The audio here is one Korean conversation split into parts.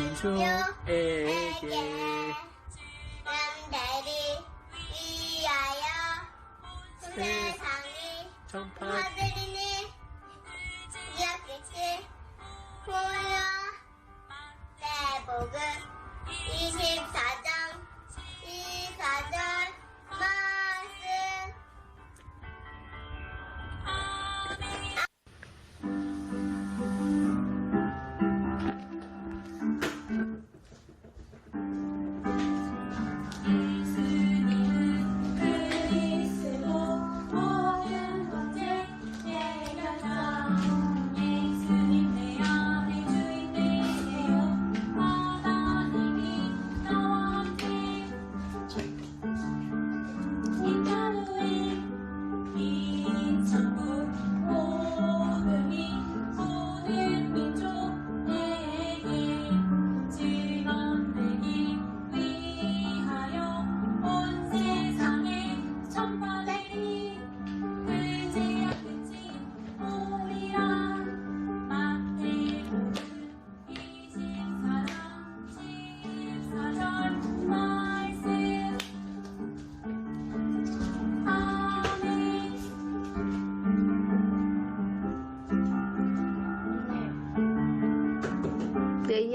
민족에게 남들이 위하여 세상이 전파 아들이니 기억했지. 홀로 대복음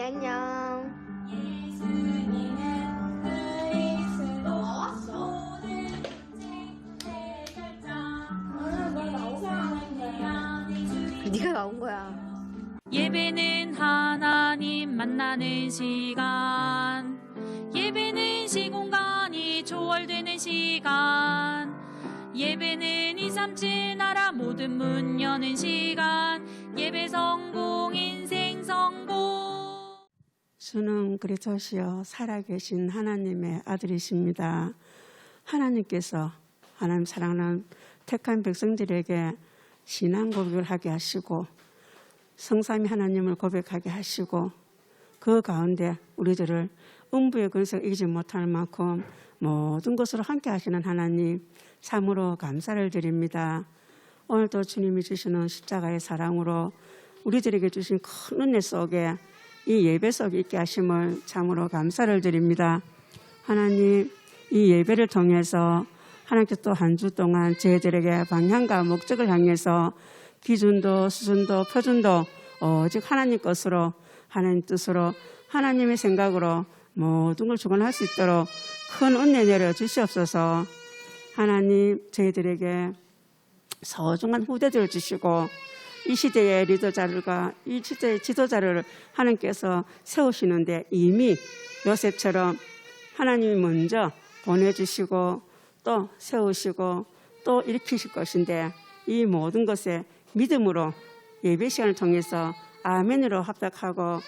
안녕. 주인 네가 나온 거야. 예배는 하나님 만나는 시간. 예배는 시공간이 초월되는 시간. 예배는 237 나라 모든 문 여는 시간. 예배 성공, 인생 성공. 주는 그리스도시여 살아계신 하나님의 아들이십니다. 하나님께서 하나님 사랑하는 택한 백성들에게 신앙 고백을 하게 하시고 성삼위 하나님을 고백하게 하시고 그 가운데 우리들을 음부의 근성 이기지 못할 만큼 모든 것으로 함께 하시는 하나님 참으로 감사를 드립니다. 오늘도 주님이 주시는 십자가의 사랑으로 우리들에게 주신 큰 은혜 속에 이 예배 속에 있게 하심을 참으로 감사를 드립니다. 하나님 이 예배를 통해서 하나님께 또 한 주 동안 저희들에게 방향과 목적을 향해서 기준도 수준도 표준도 오직 하나님 것으로 하나님 뜻으로 하나님의 생각으로 모든 걸 주관할 수 있도록 큰 은혜 내려 주시옵소서. 하나님 저희들에게 소중한 후대들을 주시고 이 시대의 리더자들과 이 시대의 지도자를 하나님께서 세우시는데 이미 요셉처럼 하나님이 먼저 보내주시고 또 세우시고 또 일으키실 것인데 이 모든 것에 믿음으로 예배 시간을 통해서 아멘으로 합작하고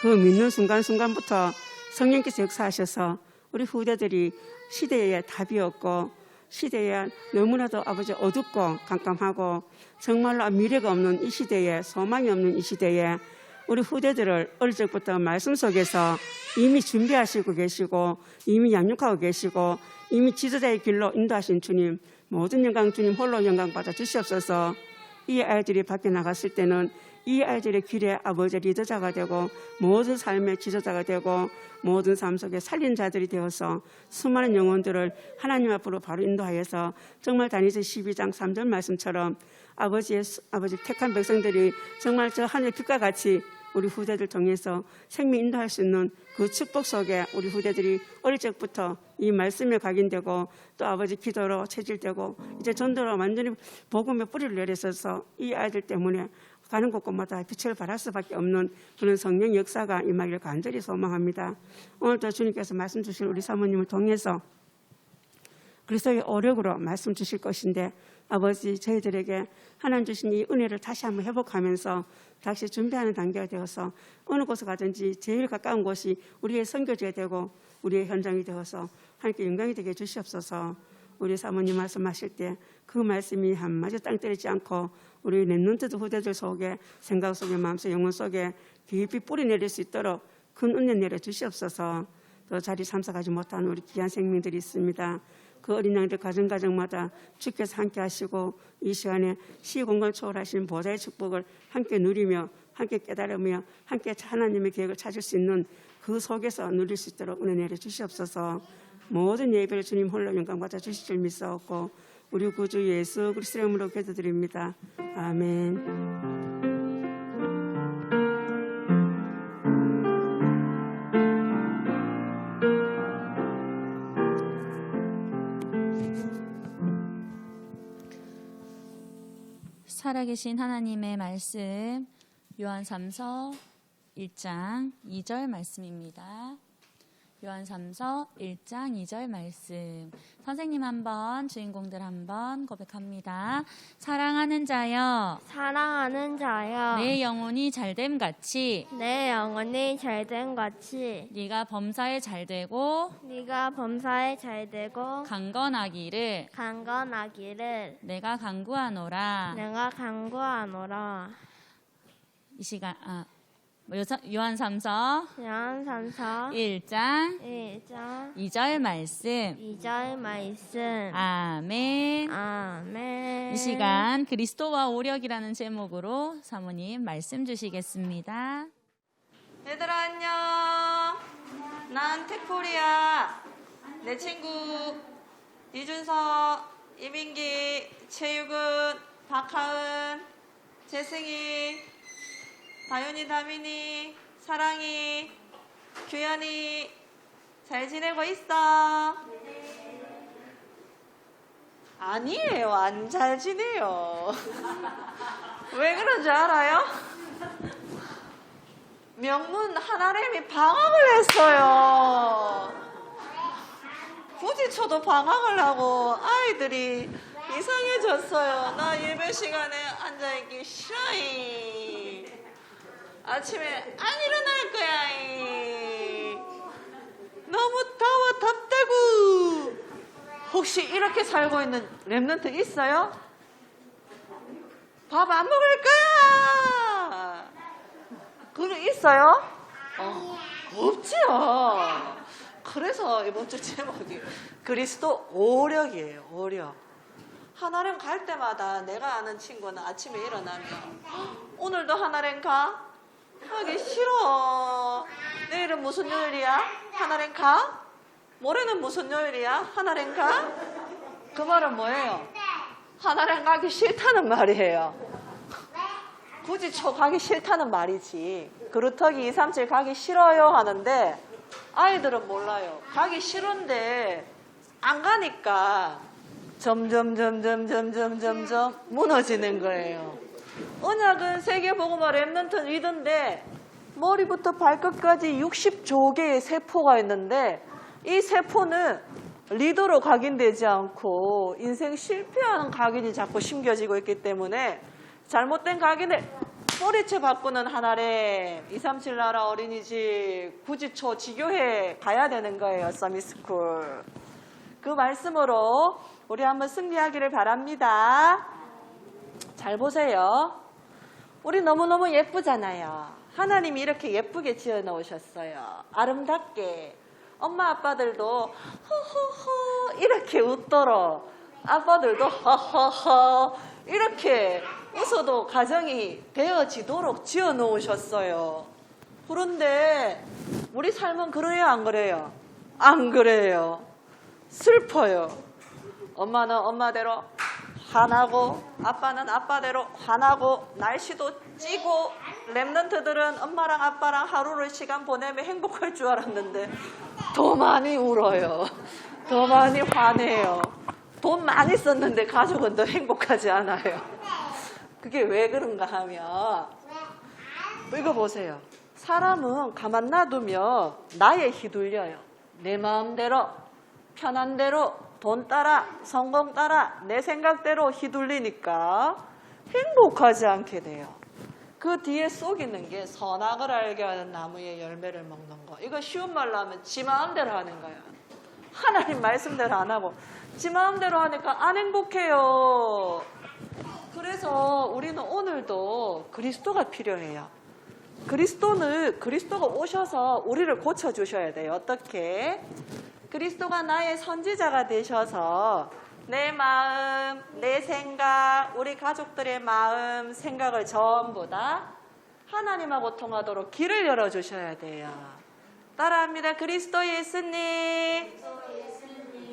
그 믿는 순간순간부터 성령께서 역사하셔서 우리 후대들이 시대의 답이 없고 시대에 너무나도 아버지 어둡고 깜깜하고 정말로 미래가 없는 이 시대에 소망이 없는 이 시대에 우리 후대들을 어릴 적부터 말씀 속에서 이미 준비하시고 계시고 이미 양육하고 계시고 이미 지도자의 길로 인도하신 주님 모든 영광 주님 홀로 영광 받아 주시옵소서. 이 아이들이 밖에 나갔을 때는 이 아이들의 길에 아버지 리더자가 되고 모든 삶의 지도자가 되고 모든 삶 속에 살린 자들이 되어서 수많은 영혼들을 하나님 앞으로 바로 인도하여서 정말 다니엘 12장 3절 말씀처럼 아버지의 수- 아버지 택한 백성들이 정말 저 하늘 빛과 같이 우리 후대들 통해서 생명 인도할 수 있는 그 축복 속에 우리 후대들이 어릴 적부터 이 말씀에 각인되고 또 아버지 기도로 체질되고 이제 전도로 완전히 복음의 뿌리를 내렸어서 이 아이들 때문에 가는 곳곳마다 빛을 발할 수밖에 없는 그런 성령 역사가 임하기를 간절히 소망합니다. 오늘도 주님께서 말씀 주실 우리 사모님을 통해서 그리스도의 오력으로 말씀 주실 것인데 아버지 저희들에게 하나님 주신 이 은혜를 다시 한번 회복하면서 다시 준비하는 단계가 되어서 어느 곳에 가든지 제일 가까운 곳이 우리의 선교지가 되고 우리의 현장이 되어서 하나님께 영광이 되게 해주시옵소서 우리 사모님 말씀하실 때 그 말씀이 한마디 땅 때리지 않고 우리 랩런트드 후대들 속에 생각 속에 마음속 영혼 속에 깊이 뿌리 내릴 수 있도록 큰 은혜 내려 주시옵소서 또 자리 참석하지 못한 우리 귀한 생명들이 있습니다. 그 어린 양들 가정 가정마다 주께서 함께 하시고 이 시간에 시공간 초월하신 보좌의 축복을 함께 누리며 함께 깨달으며 함께 하나님의 계획을 찾을 수 있는 그 속에서 누릴 수 있도록 은혜 내려 주시옵소서. 모든 예배를 주님 홀로 영광 받아 주실 줄 믿사옵고 우리 구주 예수 그리스도의 이름으로 기도드립니다. 아멘. 살아계신 하나님의 말씀 요한 3서 1장 2절 말씀입니다. 요한 3서 1장 2절 말씀. 선생님 한번 주인공들 한번 고백합니다. 사랑하는 자여. 사랑하는 자여. 내 영혼이 잘됨 같이. 내 영혼이 잘된 같이. 네가 범사에 잘되고 네가 범사에 잘되고 강건하기를. 강건하기를. 내가 간구하노라. 내가 강구하노라. 이 시간 아 요사- 요한 3서 요한 3서 1장 1장 2절 말씀. 2절 말씀 아멘. 아멘 이 시간 그리스도와 오력이라는 제목으로 사모님 말씀 주시겠습니다. 얘들아 안녕. 난 태포리야. 내 친구 이준서, 이민기, 최유근, 박하은, 재승이, 다윤이, 다민이, 사랑이, 규현이 잘 지내고 있어? 아니에요. 안 잘 지내요. 왜 그런 줄 알아요? 명문 하나렘이 방학을 했어요. 저도 방학을 하고 아이들이 이상해졌어요. 나 예배 시간에 앉아있기 싫어이. 아침에 안 일어날 거야. 이. 너무 더워 덥다고. 혹시 이렇게 살고 있는 랩런트 있어요? 밥 안 먹을 거야. 그거 있어요? 어, 없지요. 그래서 이번 주 제목이 그리스도 오력이에요. 오력. 하나렘 갈 때마다 내가 아는 친구는 아침에 일어나면 오늘도 하나렘 가? 하기 싫어. 내일은 무슨 요일이야? 하나렘 가? 모레는 무슨 요일이야? 하나렘 가? 그 말은 뭐예요? 하나렘 가기 싫다는 말이에요. 굳이 저 가기 싫다는 말이지. 그루터기 2, 3, 7 가기 싫어요 하는데 아이들은 몰라요. 가기 싫은데 안 가니까 점점 점점 점점 점점 무너지는 거예요. 언약은 세계보고마 랩런트 리더인데 머리부터 발끝까지 60조 개의 세포가 있는데 이 세포는 리더로 각인되지 않고 인생 실패하는 각인이 자꾸 심겨지고 있기 때문에 잘못된 각인을 뿌리채 바꾸는 하나래 237 나라 어린이집 구지초 지교회 가야 되는 거예요 서미스쿨. 그 말씀으로 우리 한번 승리하기를 바랍니다. 잘 보세요 우리 너무너무 예쁘잖아요 하나님이 이렇게 예쁘게 지어 놓으셨어요 아름답게 엄마 아빠들도 허허허 이렇게 웃도록 아빠들도 허허허 이렇게 웃어도 가정이 되어지도록 지어 놓으셨어요. 그런데 우리 삶은 그래요, 안 그래요? 안 그래요. 슬퍼요. 엄마는 엄마대로 화나고 아빠는 아빠대로 화나고 날씨도 찌고 랩런트들은 엄마랑 아빠랑 하루를 시간 보내면 행복할 줄 알았는데 더 많이 울어요. 더 많이 화내요. 돈 많이 썼는데 가족은 더 행복하지 않아요. 그게 왜 그런가 하면 이거 보세요. 사람은 가만 놔두면 나에 휘둘려요. 내 마음대로 편한 대로 돈 따라 성공 따라 내 생각대로 휘둘리니까 행복하지 않게 돼요. 그 뒤에 쏙있는 게 선악을 알게 하는 나무의 열매를 먹는 거. 이거 쉬운 말로 하면 지 마음대로 하는 거야. 하나님 말씀대로 안 하고 지 마음대로 하니까 안 행복해요. 그래서 우리는 오늘도 그리스도가 필요해요. 그리스도는 그리스도가 오셔서 우리를 고쳐 주셔야 돼요. 어떻게? 그리스도가 나의 선지자가 되셔서 내 마음, 내 생각, 우리 가족들의 마음, 생각을 전부 다 하나님하고 통하도록 길을 열어주셔야 돼요. 따라합니다. 그리스도 예수님.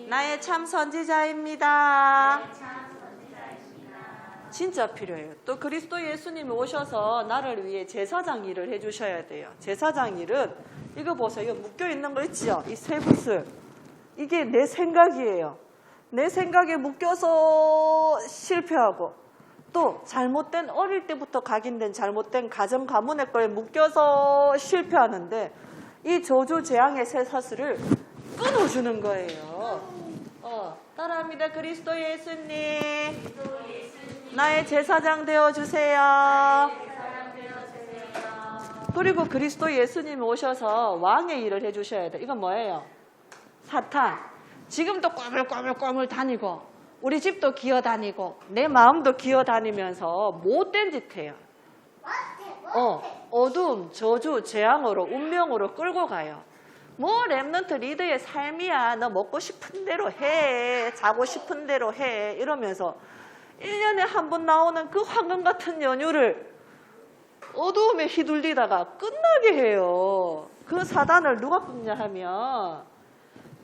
나의 참 선지자입니다. 진짜 필요해요. 또 그리스도 예수님이 오셔서 나를 위해 제사장 일을 해주셔야 돼요. 제사장 일은 이거 보세요. 이거 묶여 있는 거 있지요? 이 세 붓을. 이게 내 생각이에요. 내 생각에 묶여서 실패하고 또 잘못된 어릴 때부터 각인된 잘못된 가정 가문의 거에 묶여서 실패하는데 이 저주 재앙의 새 사슬을 끊어주는 거예요. 어, 따라합니다. 그리스도 예수님. 나의 제사장 되어 주세요. 그리고 그리스도 예수님 오셔서 왕의 일을 해 주셔야 돼. 이건 뭐예요? 사탄. 지금도 꼬물꼬물꼬물 다니고 우리 집도 기어 다니고 내 마음도 기어 다니면서 못된 짓 해요. 어, 어둠, 저주, 재앙으로 운명으로 끌고 가요. 뭐 랩런트 리더의 삶이야. 너 먹고 싶은 대로 해. 자고 싶은 대로 해. 이러면서 1년에 한 번 나오는 그 황금 같은 연휴를 어두움에 휘둘리다가 끝나게 해요. 그 사단을 누가 끊냐 하면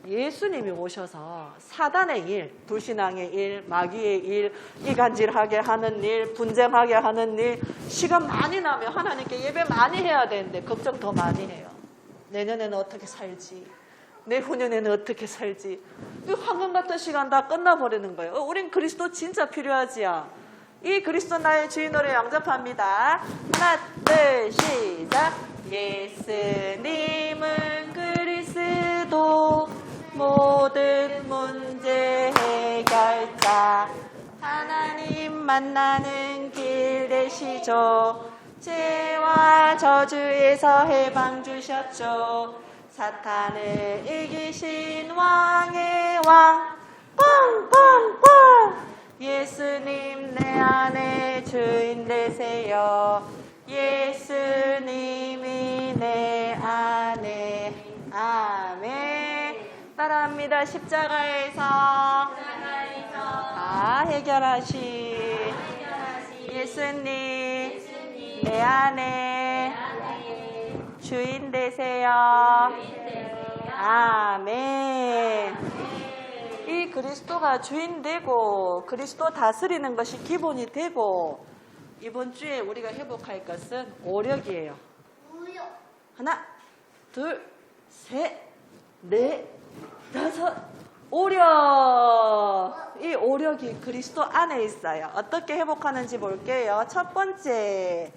예수님이 오셔서 사단의 일, 불신앙의 일, 마귀의 일, 이간질하게 하는 일, 분쟁하게 하는 일, 시간 많이 나면 하나님께 예배 많이 해야 되는데 걱정 더 많이 해요. 내년에는 어떻게 살지? 내 후년에는 어떻게 살지? 이 황금 같은 시간 다 끝나버리는 거예요. 어, 우린 그리스도 진짜 필요하지요. 이 그리스도 나의 주인으로 영접합니다. 하나, 둘, 시작. 예수님은 그리스도 모든 문제 해결자. 하나님 만나는 길 되시죠. 죄와 저주에서 해방 주셨죠. 사탄을 이기신 왕의 왕. 뻥뻥뻥. 예수님 내 안에 주인 되세요. 예수 십자가에서 다 해결하신 예수님 내 안에 주인 되세요. 아멘. 이 그리스도가 주인 되고 그리스도 다스리는 것이 기본이 되고 이번 주에 우리가 회복할 것은 오력이에요. 하나, 둘, 셋, 넷, 다섯, 오력. 이 오력이 그리스도 안에 있어요. 어떻게 회복하는지 볼게요. 첫 번째,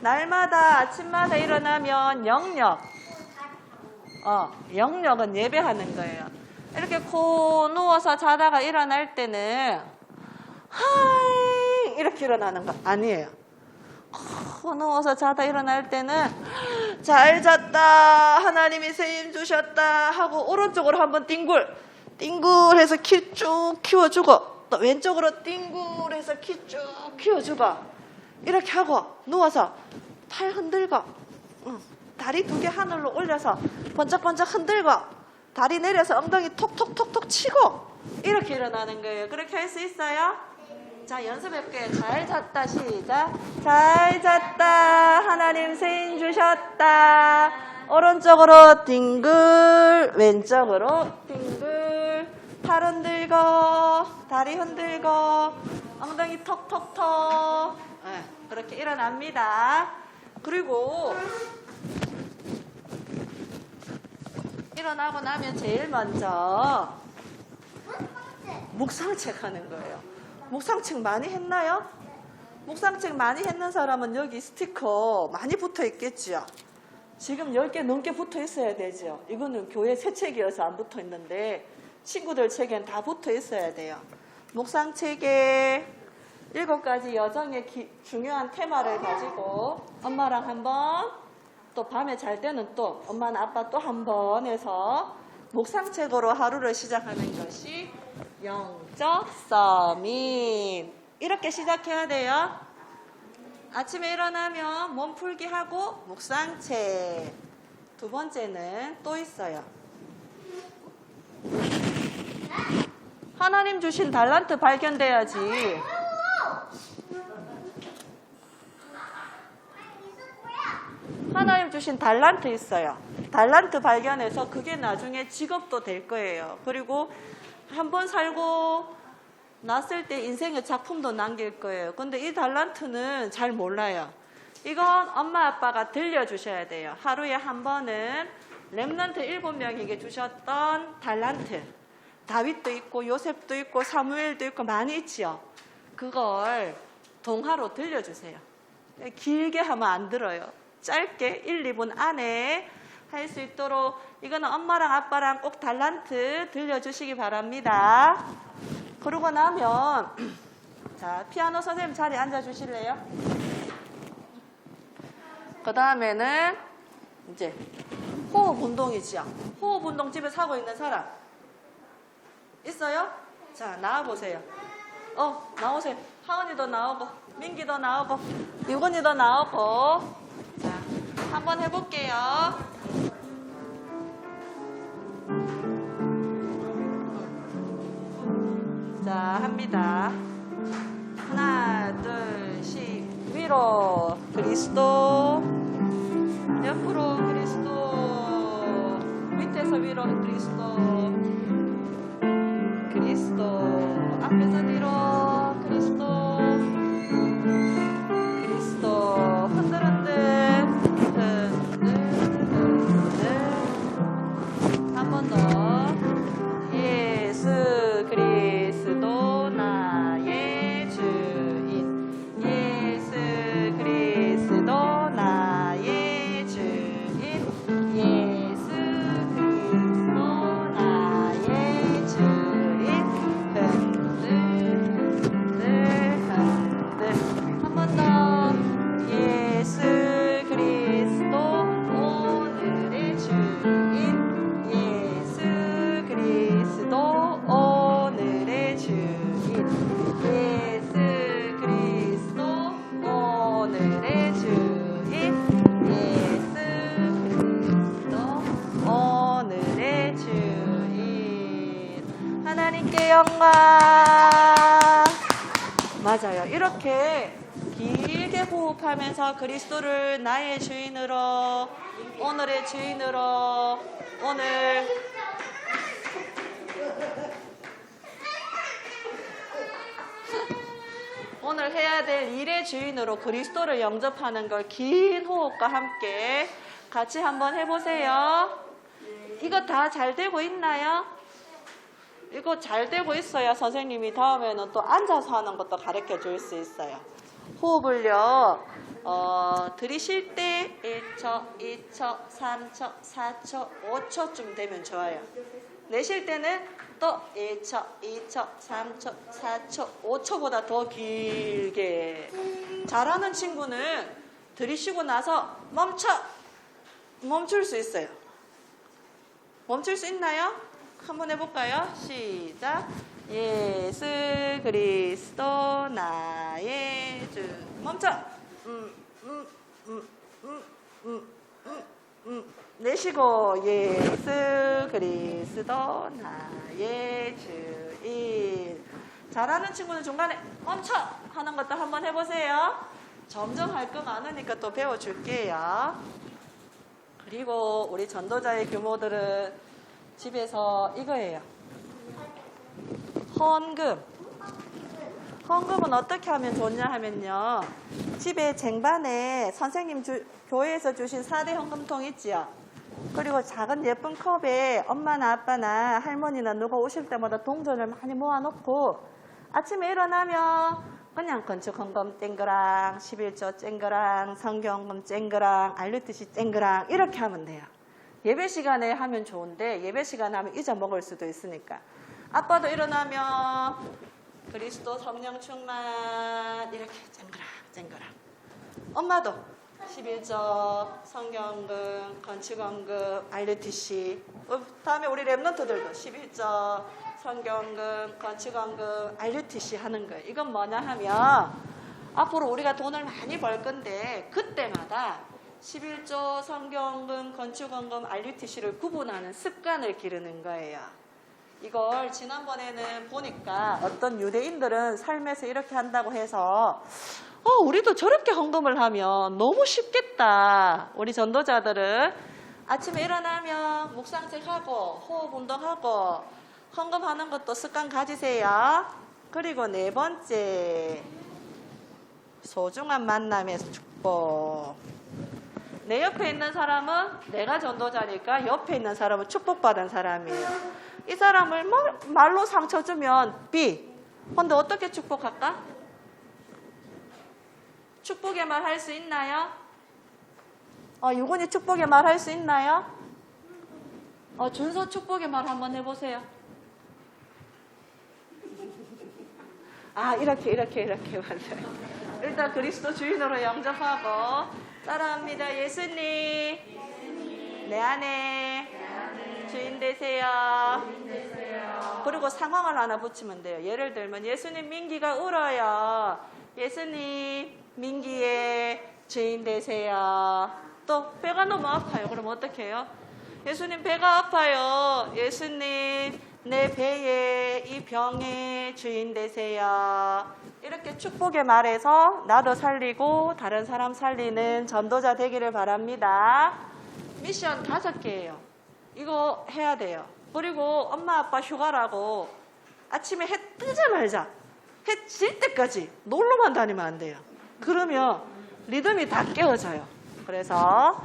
날마다 아침마다 일어나면 영력. 어, 영력은 예배하는 거예요. 이렇게 코 누워서 자다가 일어날 때는 하이 이렇게 일어나는 거 아니에요. 코 누워서 자다 일어날 때는 잘 잤다 하나님이 세임 주셨다 하고 오른쪽으로 한번 띵굴 띵굴 해서 키 쭉 키워주고 또 왼쪽으로 띵굴 해서 키 쭉 키워주고 이렇게 하고 누워서 팔 흔들고 응, 다리 두 개 하늘로 올려서 번쩍번쩍 흔들고 다리 내려서 엉덩이 톡톡톡톡 치고 이렇게 일어나는 거예요. 그렇게 할 수 있어요? 자 연습해볼게요. 잘 잤다 시작. 잘 잤다 하나님 세인 주셨다. 오른쪽으로 띵글 왼쪽으로 띵글 팔 흔들고 다리 흔들고 엉덩이 톡톡톡 네, 그렇게 일어납니다. 그리고 일어나고 나면 제일 먼저 묵상책 하는 거예요. 묵상책 많이 했나요? 묵상책 많이 했는 사람은 여기 스티커 많이 붙어 있겠죠? 지금 10개 넘게 붙어 있어야 되죠? 이거는 교회 새 책이어서 안 붙어 있는데 친구들 책엔 다 붙어 있어야 돼요. 묵상책에 일곱 가지 여정의 기- 중요한 테마를 가지고 엄마랑 한번 또 밤에 잘 때는 또 엄마나 아빠 또 한 번 해서 묵상책으로 하루를 시작하는 것이 영적 서민 이렇게 시작해야 돼요. 아침에 일어나면 몸 풀기 하고 묵상책 두 번째는 또 있어요. 하나님 주신 달란트 발견돼야지. 하나님 주신 달란트 있어요. 달란트 발견해서 그게 나중에 직업도 될 거예요. 그리고 한 번 살고 났을 때 인생의 작품도 남길 거예요. 근데 이 달란트는 잘 몰라요. 이건 엄마 아빠가 들려주셔야 돼요. 하루에 한 번은 렘넌트 일곱 명에게 주셨던 달란트. 다윗도 있고 요셉도 있고 사무엘도 있고 많이 있지요. 그걸 동화로 들려주세요. 길게 하면 안 들어요. 짧게 1, 2분 안에 할 수 있도록 이거는 엄마랑 아빠랑 꼭 달란트 들려주시기 바랍니다. 그러고 나면 자 피아노 선생님 자리에 앉아 주실래요? 그 다음에는 이제 호흡 운동이지요. 호흡 운동 집에서 하고 있는 사람 있어요? 자 나와 보세요. 어 나오세요. 하은이도 나오고 민기도 나오고 유건이도 나오고 자 한번 해볼게요. 자 합니다. 하나 둘 셋 위로. 그리스도. 옆으로 그리스도. 밑에서 위로 그리스도. 그리스도. 앞에서 길게 호흡하면서 그리스도를 나의 주인으로 오늘의 주인으로 오늘 오늘 해야 될 일의 주인으로 그리스도를 영접하는 걸 긴 호흡과 함께 같이 한번 해보세요. 이거 다 잘 되고 있나요? 이거 잘 되고 있어야 선생님이 다음에는 또 앉아서 하는 것도 가르쳐 줄 수 있어요. 호흡을요, 어, 들이쉴 때 1초, 2초, 3초, 4초, 5초쯤 되면 좋아요. 내쉴 때는 또 1초, 2초, 3초, 4초, 5초보다 더 길게. 잘하는 친구는 들이쉬고 나서 멈춰! 멈출 수 있어요. 멈출 수 있나요? 한번 해볼까요? 시작. 예수 그리스도 나의 주. 멈춰. 음, 음, 음. 내쉬고 예수 그리스도 나의 주인. 잘하는 친구는 중간에 멈춰 하는 것도 한번 해보세요. 점점 할 거 많으니까 또 배워줄게요. 그리고 우리 전도자의 규모들은 집에서 이거예요. 헌금. 헌금은 어떻게 하면 좋냐 하면요. 집에 쟁반에 선생님 주- 교회에서 주신 4대 헌금통 있지요. 그리고 작은 예쁜 컵에 엄마나 아빠나 할머니나 누가 오실 때마다 동전을 많이 모아놓고 아침에 일어나면 그냥 건축헌금 쨍그랑 11조 쨍그랑 성경헌금 쨍그랑 알루트시 쨍그랑 이렇게 하면 돼요. 예배 시간에 하면 좋은데 예배 시간에 하면 잊어먹을 수도 있으니까 아빠도 일어나면 그리스도 성령 충만. 이렇게 쨍그랑 쨍그랑 엄마도 11조 성경금 건축원금 RUTC 어, 다음에 우리 랩런트들도 11조 성경금 건축원금 RUTC 하는 거예요. 이건 뭐냐 하면 앞으로 우리가 돈을 많이 벌 건데 그때마다 11조 성경금 건축원금 RUTC를 구분하는 습관을 기르는 거예요 이걸 지난번에는 보니까 어떤 유대인들은 삶에서 이렇게 한다고 해서 어, 우리도 저렇게 헌금을 하면 너무 쉽겠다. 우리 전도자들은 아침에 일어나면 묵상책하고 호흡 운동하고 헌금하는 것도 습관 가지세요. 그리고 네 번째 소중한 만남에서 축복. 내 옆에 있는 사람은 내가 전도자니까 옆에 있는 사람은 축복받은 사람이에요. 이 사람을 말- 말로 상처 주면 B. 근데 어떻게 축복할까? 축복의 말 할 수 있나요? 어, 유건이 축복의 말 할 수 있나요? 어, 준서 축복의 말 한번 해보세요. 아, 이렇게, 이렇게, 이렇게 맞아요. 일단 그리스도 주인으로 영접하고, 따라합니다. 예수님, 내 안에 주인 되세요. 그리고 상황을 하나 붙이면 돼요. 예를 들면, 예수님 민기가 울어요. 예수님, 민기의 주인 되세요. 또, 배가 너무 아파요. 그럼 어떻게 해요? 예수님, 배가 아파요. 예수님, 내 배에 이 병의 주인 되세요. 이렇게 축복의 말에서 나도 살리고 다른 사람 살리는 전도자 되기를 바랍니다. 미션 다섯 개예요. 이거 해야 돼요. 그리고 엄마 아빠 휴가라고 아침에 해 뜨자마자 해 질 때까지 놀러만 다니면 안 돼요. 그러면 리듬이 다 깨어져요. 그래서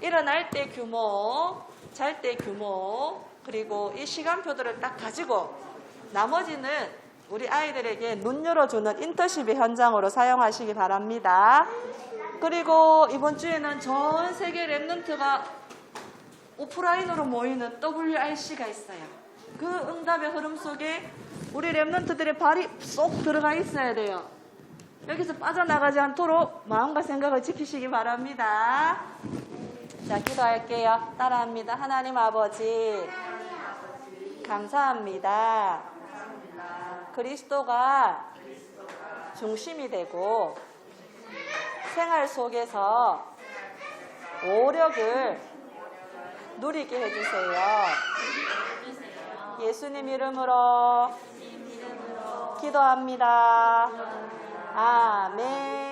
일어날 때 규모, 잘 때 규모, 그리고 이 시간표들을 딱 가지고 나머지는 우리 아이들에게 눈 열어주는 인터십의 현장으로 사용하시기 바랍니다. 그리고 이번 주에는 전 세계 랩런트가 오프라인으로 모이는 WRC가 있어요. 그 응답의 흐름 속에 우리 랩런트들의 발이 쏙 들어가 있어야 돼요. 여기서 빠져나가지 않도록 마음과 생각을 지키시기 바랍니다. 자, 기도할게요. 따라합니다. 하나님 아버지, 감사합니다. 그리스도가 중심이 되고 생활 속에서 오력을 누리게 해주세요. 예수님 이름으로 기도합니다. 아멘.